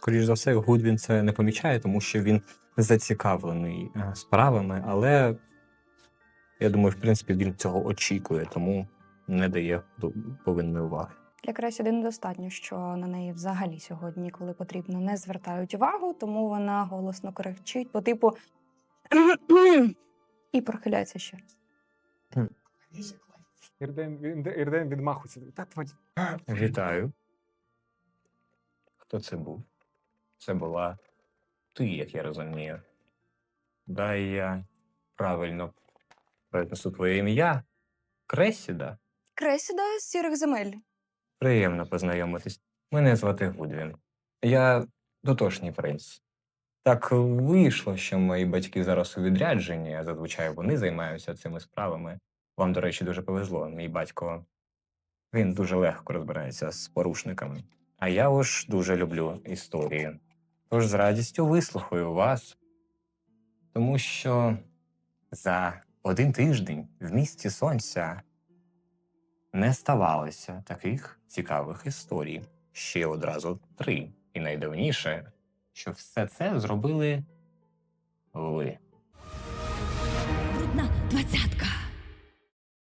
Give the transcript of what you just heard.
скоріш за все, Гудвін це не помічає, тому що він зацікавлений е, справами, але я думаю, в принципі, він цього очікує, тому не дає повинної уваги. Для Кресіди недостатньо, що на неї взагалі сьогодні, коли потрібно, не звертають увагу, тому вона голосно кричить по типу і прохиляється ще раз. Ірден, Ірден відмахується. Та твоя. Вітаю. Хто це був? Це була ти, як я розумію. Дай я правильно произнесу твоє ім'я. Кресіда. Кресіда з сірих земель. Приємно познайомитись. Мене звати Гудвін. Я дотошній принц. Так вийшло, що мої батьки зараз у відрядженні, а зазвичай вони займаються цими справами. Вам, до речі, дуже повезло. Мій батько він дуже легко розбирається з порушниками. А я уж дуже люблю історії. Тож з радістю вислухаю вас, тому що за один тиждень в місті сонця не ставалося таких цікавих історій. Ще одразу три. І найдавніше, що все це зробили ви. Брудна двадцятка.